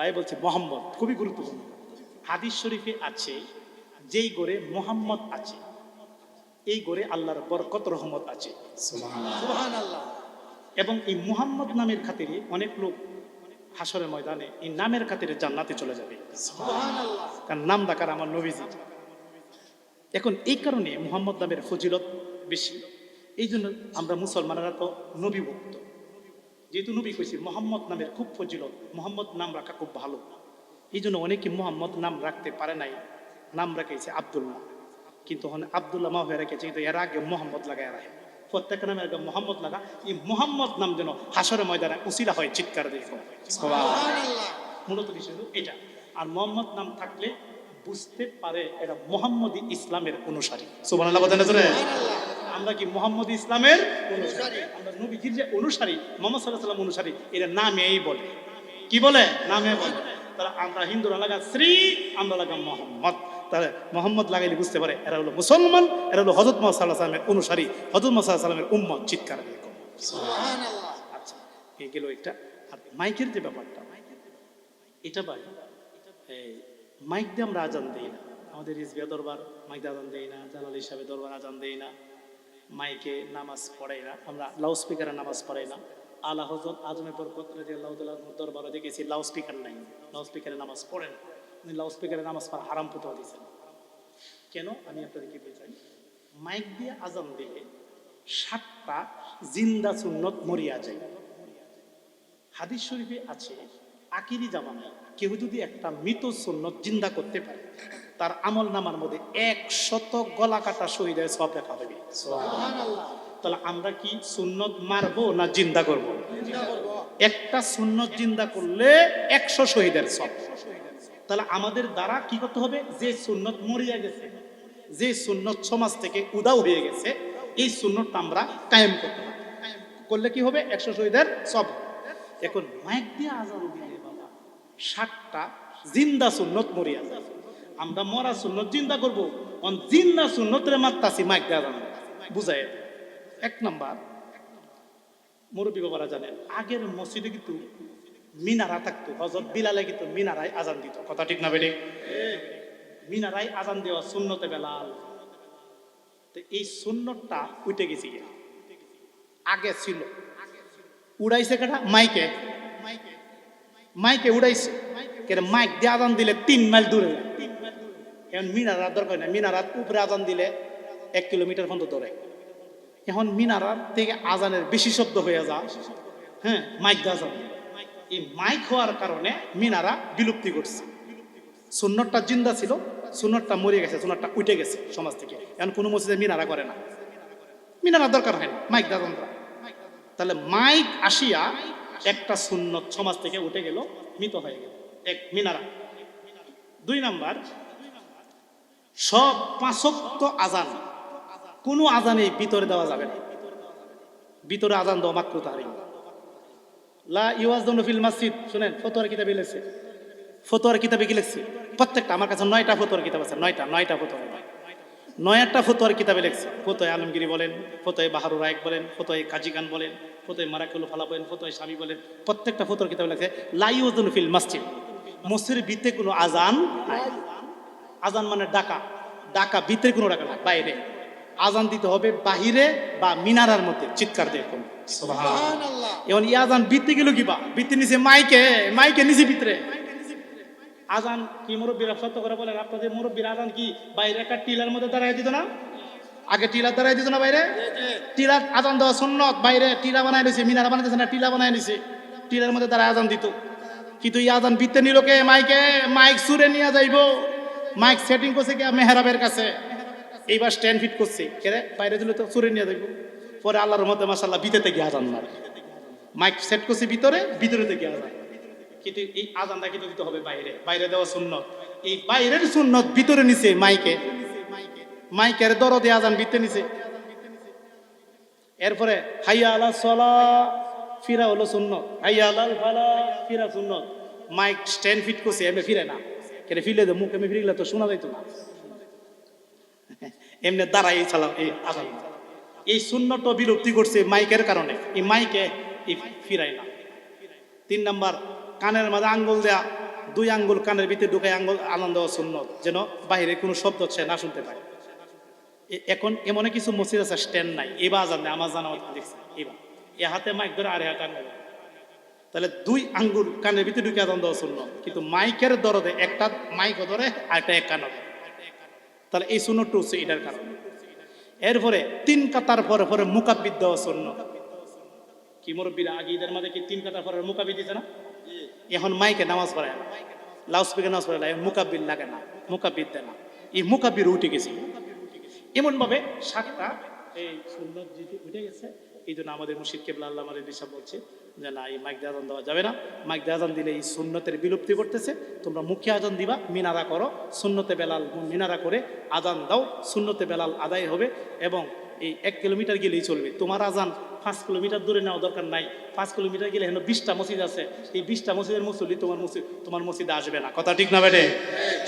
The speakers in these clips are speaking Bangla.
ভাই বলছে মোহাম্মদ খুবই গুরুত্বপূর্ণ। হাদিস শরীফে আছে যেই গোরে মোহাম্মদ আছে এই গোরে আল্লাহর বরকত রহমত আছে। এবং এই মুহাম্মদ নামের খাতিরে অনেক লোক হাসরের ময়দানে এই নামের খাতিরে জান্নাতে চলে যাবে। কারণ নাম ডাকার আমার নবীজি। এখন এই কারণে মুহাম্মদ নামের ফজিলত বেশি। এই জন্য আমরা মুসলমানেরা তো নবী ভক্ত যেহেতু নবী কইছি মোহাম্মদ নামের খুব ফজিলত মোহাম্মদ নাম রাখা খুব ভালো। এই জন্য অনেকে মোহাম্মদ নাম রাখতে পারে নাই নাম রাখেছে আবদুল্লাহ। কিন্তু হন আবদুল্লাহ মা হয়ে রেখেছে কিন্তু এর আগে মোহাম্মদ লাগায় রাখে। প্রত্যেক নামের আগে মোহাম্মদ লাগা এই মোহাম্মদ নাম যেন হাসরের ময়দানে উসিলা হয় চিৎকার দেখো মূলত বিষয় এটা? আর মোহাম্মদ নাম থাকলে বুঝতে পারে এরা মোহাম্মদী ইসলামের অনুসারী। বলেন জোরে আমরা কি মোহাম্মদ ইসলামের অনুসারী। আমরা নবীজির যে অনুসারী মোহাম্মদ সাল্লাহ সাল্লাম অনুসারী এরা নামেই বলে। কি বলে? নামে বলে। তারা আমরা হিন্দুরা লাগা শ্রী আমরা লাগা মোহাম্মদ। তাহলে মোহাম্মদ লাগাইলে বুঝতে পারে এরা হলো মুসলমান এরা হলো হজরত মোহাম্মদ সাল্লাহ সাল্লামের অনুসারী। হজরত মোহাম্মদ সাল্লামের উম্মত চিৎকার দিয়ে আচ্ছা এই গেল একটা। আর মাইকের যে ব্যাপারটা এটা ভাই মাইক দিয়ে আমরা আজান দিই না। আমাদের রিজবিয়া দরবার মাইক দিয়ে আজান দেই না জালাল হিসাবে দরবার আজান দেই না। মাইকে নামাজ পড়াই না আমরা লাউড স্পিকারে নামাজ পড়াই না আলা হজরত আজমে বরকত রাজি আল্লাহ দরবারে দেখেছি লাউড স্পিকার নাই। লাউড স্পিকারে নামাজ পড়েন। উনি লাউড স্পিকারে নামাজ পড়া হারাম ফতোয়া দিয়েছেন। কেন? আমি আপনাদেরকে বোঝাই মাইক দিয়ে আজান দিলে সাতটা জিন্দা সুন্নত মরিয়া যায়। হাদিস শরীফে আছে, আকিরি জামানায় কেউ যদি একটা মৃত সুন্নত জিন্দা করতে পারে তার আমল নামার মধ্যে এক শত গলা কাটা শহীদের সব লেখা হবে তাহলে আমরা কি সুন্নত মারবো না জিন্দা করব। একটা সুন্নত জিন্দা করলে একশো শহীদের সব। তাহলে আমাদের দ্বারা কি করতে হবে? যে সুন্নত মরিয়া গেছে যে সুন্নত সমাজ থেকে উদাও হয়ে গেছে এই সুন্নতটা আমরা কায়েম করতে হবে। করলে কি হবে? একশো শহীদের সব এখন মাইক দিয়ে আজান দিলে বাবা ষাটটা জিন্দা সুন্নত মরিয়া যায়। আমরা মরা সুন্নত জিন্দা করব। অন জিন্দা সুন্নতের মাত্রাছি মাইক দিয়ে আজান বুঝায় এক নাম্বার। মুরব্বী বাবারা জানেন, আগের মসজিদে কিন্তু মিনারা থাকতো। হজরত বিলালে কিন্তু মিনারায় আজান দিত। কথা ঠিক না বেড়ে? মিনারায় আজান দেওয়া সুন্নতে বেলাল। তো এই সুন্নতটা উঠে গেছে। আগে ছিল। উড়াইছে কেটা মাইকে। মাইকে উড়াইছে। মাইক দিয়ে আজান দিলে তিন মাইল দূরে যায়। এখন মিনারার দরকার না মিনারাত উপরে আজান দিলে এক কিলোমিটার পর্যন্ত দৌড়ে। এখন মিনারার থেকে আজানের বেশি শব্দ হয়ে যা হ্যাঁ মাইক আজান। এই মাইক হওয়ার কারণে মিনারা বিলুপ্তি করছে সুন্নতটা জিন্দা ছিল, সুন্নতটা মরে গেছে, সুন্নতটা উঠে গেছে সমাজ থেকে। এখন কোনো মসজিদে মিনারা করে না। মিনারা দরকার হয় না, মাইক দিয়ে তাহলে মাইক আসিয়া একটা সুন্নত সমাজ থেকে উঠে গেল, মৃত হয়ে গেল। এক মিনারা। দুই নাম্বার সব পাঁচক্ত আজান। কোনো আজানে ভিতরে দেওয়া যাবে না। ভিতরে আজান দেওয়া মাত্র তাহারি লা ইওয়াজ ফিল মসজিদ। শুনেন, ফতোয়ার কিতাবে লিখছে। ফতোয়ার কিতাবে কি লিখছে? প্রত্যেকটা আমার কাছে নয়টা ফতোয়ার কিতাব আছে। নয়টা নয়টা ফতোয়ার নয়াটা ফতোয়ার কিতাবে লিখছে। ফতোয় আলমগিরি বলেন ফতোয় বাহারুর রায়ক বলেন ফতোয় কাজী খান বলেন ফতোয় মারাকুল ফালা বলেন ফতোয় স্বামী বলেন, প্রত্যেকটা ফতোয়ার কিতাবে লিখছে, লা ফিল মসজিদ। মসজিদের ভিতরে কোনো আজান নাই। আজান মানে ডাকা। ডাকা ভিতরে কোনো ডাকা না বাইরে। আজান দিতে হবে বাহিরে বা মিনারার মধ্যে চিৎকার দিয়ে কোন এখন ই আজান বিতে গেল কি বা? বিতে নিচে মাইকে মাইকে নিচে ভিতরে। আজান কি মুরব্বীরা সত্য করে বলেন? আপনাদের মুরব্বীর আজান কি বাইরে একটা টিলার মধ্যে দাঁড়াই দিত না? আগে টিলার দাঁড়াই দিত না বাইরে? টিলার আজান দেওয়া সুন্নত বাইরে টিলা বানাই দিছে মিনারা বানাইতেছে না টিলা বানাই দিছে টিলার মধ্যে দাঁড়ায় আজান দিত। কিন্তু এই আজান বিতে নিল কে? মাইকে মাইক সুরে নিয়ে যাইব। মাইক সেটিং করছে কি? মেহরাবের কাছে। এইবার স্ট্যান্ড ফিট করছে। কেরে বাইরে দিলে তো সুরে নিয়ে যাইব পরে আল্লাহর মধ্যে মাসাল্লাহ বিতে থেকে আজান মারে। মাইক সেট করছে ভিতরে ভিতরে থেকে আজান কিন্তু এই আজানটা কিন্তু দিতে হবে বাইরে। বাইরে দেওয়া সুন্নত। এই বাইরের সুন্নত ভিতরে নিছে মাইকে। মাইকের দরদে আজান ভিতরে নিছে। এরপরে, হাইয়া আলা সলা, ফিরা হলো সুন্নত। হাইয়া আলাল ফালা, ফিরা সুন্নত। মাইক স্ট্যান্ড ফিট করছে, এমনি ফিরে না। কেটে ফিরে দে, মুখ এমনি ফিরিলে তো শোনা যাইতো না। এমনি দাঁড়াই চালাম এই আজান এই শূন্যটা বিরক্তি করছে মাইকের কারণে। এই মাইকে এই ফিরাই না। তিন নাম্বার, কানের মাঝে আঙ্গুল দেয়া। দুই আঙ্গুল কানের ভিতরে ঢুকায় আঙ্গুল, আনন্দ শূন্য যেন বাইরে কোনো শব্দ সে না শুনতে পায়। এখন এমন কিছু মসজিদ আছে, স্ট্যান্ড নাই। এবার নেই আমার জানা দেখছি। এবার। এ হাতে মাইক ধরে আর হাতে আঙ্গুল। তাহলে দুই আঙ্গুল কানের ভিতরে ঢুকে আজান দেওয়া শূন্য। কিন্তু মাইকের দরদে একটা মাইক ধরে আর একটা এক কান তাহলে এই শূন্যটা হচ্ছে এটার কারণে। এরপরে তিন কাতার পরে পরে মুকাব্বিদ দেওয়া শূন্য। কি মুরব্বীরা আগে ঈদের মাঝে কি তিন কাতার পরে মুকাব্বিদ দিতে না? এখন মাইকে নামাজ পড়ায় না। লাউড স্পিকার নামাজ পড়ায় না মুকাব্বির লাগে না মুকাব্বিদ দেয় না। এই মুকাব্বির উঠে গেছে। এমনভাবে সাতটা, এই যেটি উঠে গেছে এই জন্য আমাদের মুর্শিদ কেবলা আল্লাহ দিশা বলছে যে না এই মাইক আজান দেওয়া যাবে না। মাইক আজান দিলে এই সুন্নতের বিলুপ্তি করতেছে তোমরা মুখে আজান দিবা মিনারা করো। সুন্নতে বেলাল মিনারা করে আজান দাও। সুন্নতে বেলাল আদায় হবে এবং এই এক কিলোমিটার গেলেই চলবে। তোমার আজান পাঁচ কিলোমিটার দূরে নেওয়া দরকার নাই। পাঁচ কিলোমিটার গেলে হেন বিশটা মসজিদ আছে। এই বিশটা মসজিদের মুসল্লি তোমার মসজিদ তোমার মসজিদে আসবে না। কথা ঠিক না বেটে?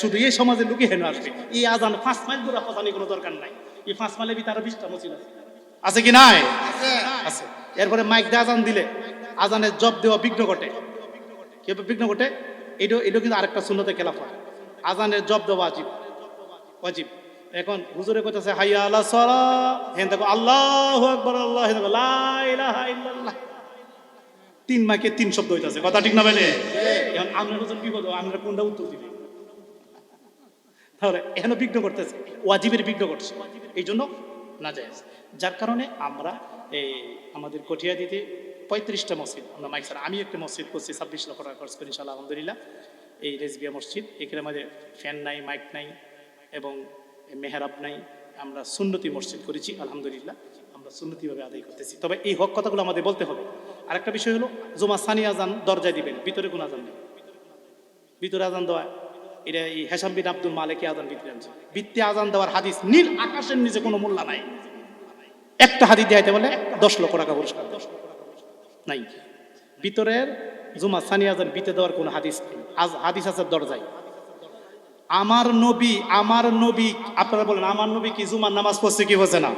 শুধু এই সমাজের লোকে হেন আসবে। এই আজান পাঁচ মাইল দূরে পৌঁছানোর কোনো দরকার নাই। এই পাঁচ মাইলের ভিতরে বিশটা মসজিদ আছে। আছে কি নাই? আছে। আছে। এরপরে মাইক দিয়ে আজান দিলে আজানের জব দেওয়া বিঘ্ন ঘটে। কি বিঘ্ন ঘটে? এটা এটা কিন্তু আরেকটা শূন্যতে খেলাফ হয় আজানের জব দেওয়া অজিব অজিব এখন হুজুরে কইতাছে হাইয়া আলা সলা হেন দেখো আল্লাহ আকবার আল্লাহ হেন দেখো লা ইলাহা তিন মাইকে তিন শব্দ হইতাছে। কথা ঠিক না বেলে? এখন আমরা যখন বিপদ হয়, আমরা কোনটা উত্তর দিবে? তাহলে এখানে বিঘ্ন করতেছে ওয়াজিবের বিঘ্ন করছে এই জন্য না যায় যার কারণে আমরা এই আমাদের কঠিয়া দিতে পঁয়ত্রিশটা মসজিদ। আমরা মাইক স্যার আমি একটা মসজিদ করছি ছাব্বিশ লক্ষ টাকা খরচ করি ইনশাল্লাহ আলহামদুলিল্লাহ। এই রেজবিয়া মসজিদ এখানে আমাদের ফ্যান নাই, মাইক নাই এবং মেহরাব নাই। আমরা সুন্নতি মসজিদ করেছি, আলহামদুলিল্লাহ। আমরা সুন্নতিভাবে আদায় করতেছি। তবে এই হক কথাগুলো আমাদের বলতে হবে। আরেকটা বিষয় হলো, জমা সানি আজান দরজায় দিবেন, ভিতরে কোনো আজান নেই। ভিতরে আজান দেওয়া, এটা এই হেসাম বিন আব্দুল মালিক আজান ভিতরে আনছে বৃত্তে আজান দেওয়ার হাদিস নীল আকাশের নিচে কোনো মূল্য নাই। একটা হাদিস দেখাইতে বলে দশ লক্ষ টাকা পুরস্কার। নাই। ভিতরের জুমা সানি আজান বিতে দেওয়ার কোনো হাদিস নেই। আজ হাদিস আছে দরজায়। আমার নবী আমার নবী আপনারা বলেন আমার নবী কি জুমার নামাজ পড়ছে কি হচ্ছে না?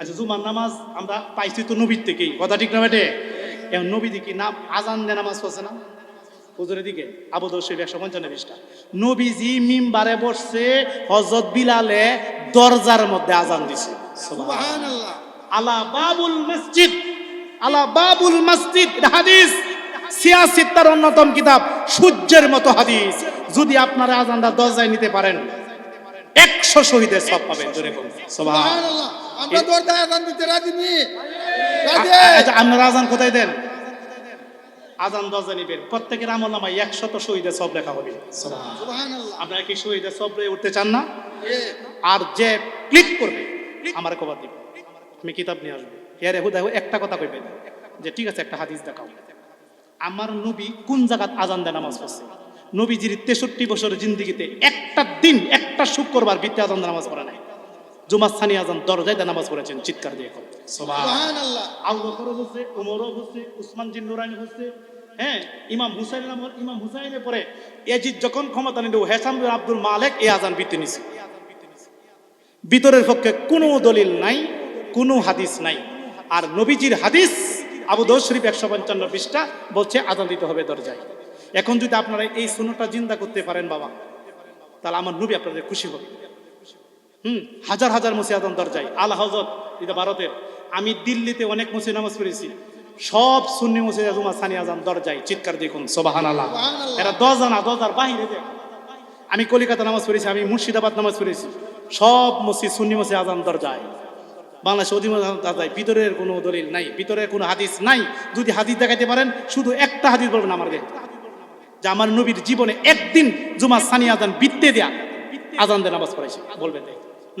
আচ্ছা জুমার নামাজ আমরা পাইছি তো নবীর থেকেই। কথা ঠিক না বেটে? এখন নবী দেখি নাম আজান দিয়ে নামাজ পড়ছে না? হুজুরের দিকে? আবু দর্শিব একশো পঞ্চান্ন পৃষ্ঠা। নবীজি মিম্বারে বসছে হজরত বিলালে দরজার মধ্যে আজান দিছে। আলা বাবুল মসজিদ। আলা বাবুল মসজিদ হাদিস। সিয়াসিত্তার অন্যতম কিতাব সূর্যের মতো হাদিস। যদি আপনারা আজানটা দরজায় নিতে পারেন একশো শহীদের সব পাবেন জোরে আচ্ছা আপনারা আজান কোথায় দেন? আজান দরজা নিবেন। প্রত্যেকের আমল নামায় একশত শহীদের সব লেখা হবে। সুবহান সুবহানাল্লাহ। আপনারা কি শহীদের সব উঠতে চান না? আর যে ক্লিক করবে আমার খবর দিবে। আমি কিতাব নিয়ে আসব। এর এহু একটা কথা কইবেন যে ঠিক আছে একটা হাদিস দেখাও। আমার নবী কোন জায়গাত আজান দেয় নামাজ পড়ছে? নবীজির তেষট্টি বছরের জিন্দিগিতে একটা দিন একটা শুক্রবার ভিত্তি আজান দিয়ে নামাজ পড়ে নাই। জুমাস্থানি আজান দরজায় দিয়ে নামাজ পড়েছেন চিৎকার দিয়ে উমরও উসমান জিন নুরানি হ্যাঁ ইমাম হুসাইন নাম ইমাম হুসাইনের পরে এজিদ যখন ক্ষমতা নিল হেসাম আব্দুল মালেক এই আজান নিছে। ভিতরের পক্ষে কোনো দলিল নাই কোনো হাদিস নাই। আর নবীজির হাদিস আবু দৌদ শরীফ একশো পঞ্চান্ন পৃষ্ঠা বলছে আজান দিতে হবে দরজায়। এখন যদি আপনারা এই সুনোটা চিন্তা করতে পারেন বাবা তাহলে আমার নবী আপনাদের খুশি হবে। হুম হাজার হাজার মসি আজান দরজায়। আল হজরত এটা ভারতের আমি দিল্লিতে অনেক মসি নামাজ পড়েছি। সব সুন্নি মসজিদ জুমা সানি আজান দরজায় চিৎকার দেখুন সোবাহান আল্লাহ এরা দশ জানা দশ হাজার বাহিরে দেখ। আমি কলিকাতা নামাজ পড়েছি আমি মুর্শিদাবাদ নামাজ পড়েছি। সব মসজিদ সুন্নি মসজিদ আজান দরজায়। বাংলাদেশে দরজায় ভিতরের কোনো দলিল নাই, ভিতরের কোনো হাদিস নাই। যদি হাদিস দেখাইতে পারেন, শুধু একটা হাদিস বলবেন আমার যে আমার নবীর জীবনে একদিন জুমা সানি আজান বিত্তে দেয়া, আজান দিয়ে নামাজ পড়াইছে। বলবেন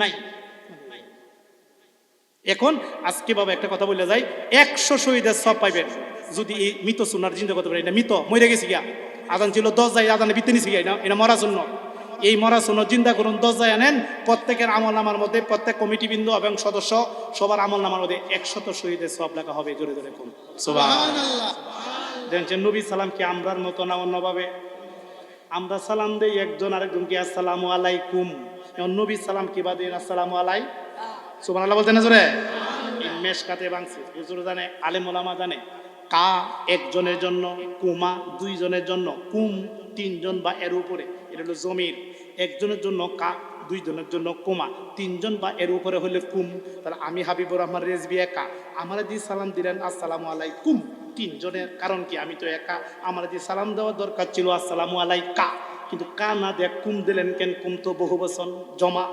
নাই। এখন আজকে বাবা একটা কথা বলে যাই, একশো শহীদের সব পাইবেন। যদি এই মৃত সোনার চিন্তা করতে পারি এটা মৃত, মরে গেছি গিয়া। আজান ছিল দশ যায় আদানে বিত্তে নিছি গিয়া, এটা মরা শূন্য এই মরা শূন্য চিন্তা করুন দশ যায় আনেন। প্রত্যেকের আমল নামার মধ্যে, প্রত্যেক কমিটি বিন্দু এবং সদস্য, সবার আমল নামার মধ্যে একশত শহীদের সব লেখা হবে, জোরে জোরে কোন দেখছেন নবী সালামকে আমরার মতো না অন্যভাবে আমরা সালাম দেই একজন আরেকজনকে, আসসালামু আলাইকুম। নবী সালাম কি বাদে, আসসালামু আলাই সুবান আল্লাহ বলতেন জোরে? মেষ কাতে বাংছে। জানে, আলেম ওলামা জানে, কা একজনের জন্য, কুমা দুইজনের জন্য, কুম তিনজন বা এর উপরে। এটা হলো জমির। একজনের জন্য কা, দুইজনের জন্য কুমা। তিনজন বা এর উপরে হলে কুম। তাহলে আমি হাবিবুর রহমান রেজবি একা। আমার দি সালাম দিলেন, আসসালামু আলাইকুম। তিনজনের কারণ কি? আমি তো একা। আমার যে সালাম দেওয়ার দরকার ছিল, আসসালামু আলাইকা। কিন্তু কা না দেখ কুম দিলেন কেন? কুম তো বহু বচন, জমা।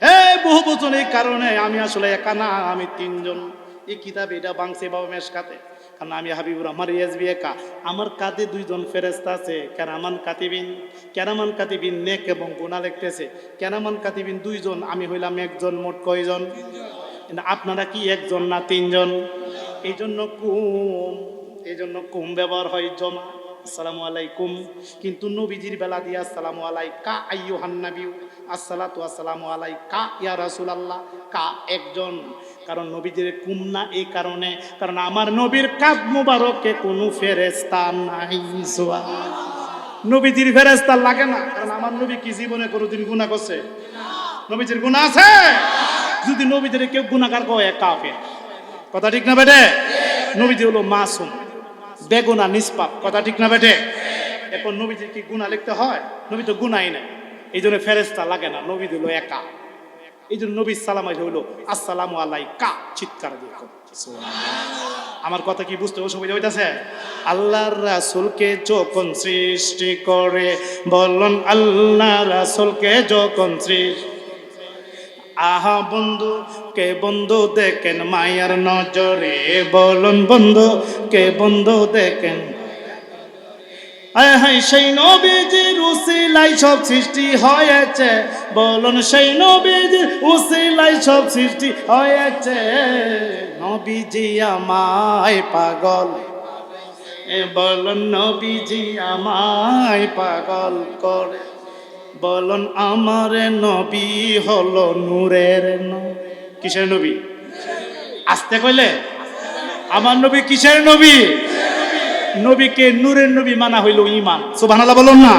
হ্যাঁ বহু বচন, এই কারণে আমি আসলে একা না, আমি তিনজন। এই কিতাব এটা বাংসে বাবা মেশকাতে। কারণ আমি হাবিবুর রহমান রিয়াজবি একা আমার কাঁধে দুইজন ফেরেস্তা আছে, কেরামান কাতিবিন। কেরামান কাতিবিন নেক এবং গুণা লেখতেছে কেরামান কাতিবিন দুইজন, আমি হইলাম একজন, মোট কয়জন? আপনারা কি একজন না তিনজন? এই জন্য কুম এই জন্য কুম ব্যবহার হয় জমা। আসসালামু আলাইকুম। কিন্তু নবীজির বেলা দিয়ে আসসালামু আলাইকা আইয়ুহান নাবিউ আসসালাতু আসসালামু আলাইকা ইয়া রাসুল আল্লাহ কা একজন। কারণ নবীজির কুম না এই কারণে। কারণ আমার নবীর কাদ মুবারকে কোনো ফেরেশতা নাই। নবীজির ফেরেশতা লাগে না। কারণ আমার নবী কি জীবনে কোনোদিন গুণা করছে? নবীজির গুনাহ আছে? যদি নবীদের কেউ গুনাহগার কয় কাফের। কথা ঠিক না বেটে? নবীজি হলো মাসুম। বেগুনা নিষ্পাপ। কথা ঠিক না বেটে এখন নবীজির কি গুণা লিখতে হয়? নবী তো গুনাই নাই। এই জন্য ফেরেস্তা লাগে না, নবী দিল একা। এই জন্য নবী সালাম হইল, আসসালামু আলাইকা, চিৎকার আমার কথা কি বুঝতে অসুবিধা হইতাছে? আল্লাহর রাসূলকে যখন সৃষ্টি করে, বলুন আল্লাহ রাসূলকে যখন সৃষ্টি আহা বন্ধু, কে বন্ধু দেখেন মায়ার নজরে? বলুন বন্ধু, কে বন্ধু দেখেন? হাই সেই নবীজির উসিলাই সব সৃষ্টি হয়েছে। বলুন, সেই নবীজির উসিলাই সব সৃষ্টি হয়েছে। নবীজি আমায় পাগল। বলুন, নবীজি আমায় পাগল করে। বলুন আমার নবী হলো নূরের কিসের নবী আসতে কইলে আমার নবী কিসের নবী নবীকে নূরের নবী মানা হইল ইমান সুবহানাল্লাহ বলুন না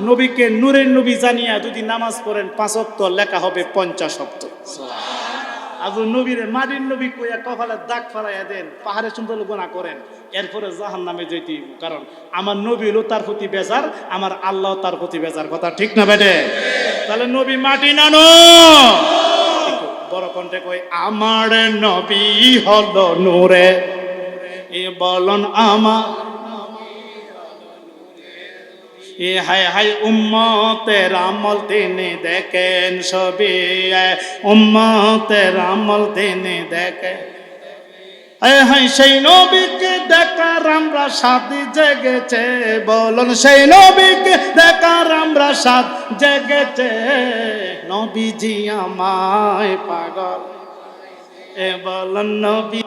নবীকে নূরের নবী জানিয়া যদি নামাজ পড়েন পাঁচ অক্ত লেখা হবে পঞ্চাশ অক্ত আজ নবীরে মাটির নবী কইয়া কপালে দাগ ফেলাইয়া দেন পাহাড়ে সুন্দর গোনা করেন এরপরে জাহান নামে যেতে। কারণ আমার নবী হলো তার প্রতি বেজার, আমার আল্লাহ তার প্রতি বেজার। কথা ঠিক না বেটে? তাহলে নবী মাটি নানো বড় কণ্ঠে কই, আমার নবী হলো নূরে। এ বলন আমার এ হায় হায় উম্মতের আমল তিনি দেখেন সবে উম্মতের আমল তিনি দেখেন হায় সেই নবীকে দেখার আমরা সাথে জেগেছে, বলুন সেই নবীকে দেখার আমরা সাথ জেগেছে। নবীজি আমায় পাগল। এ বলুন নবী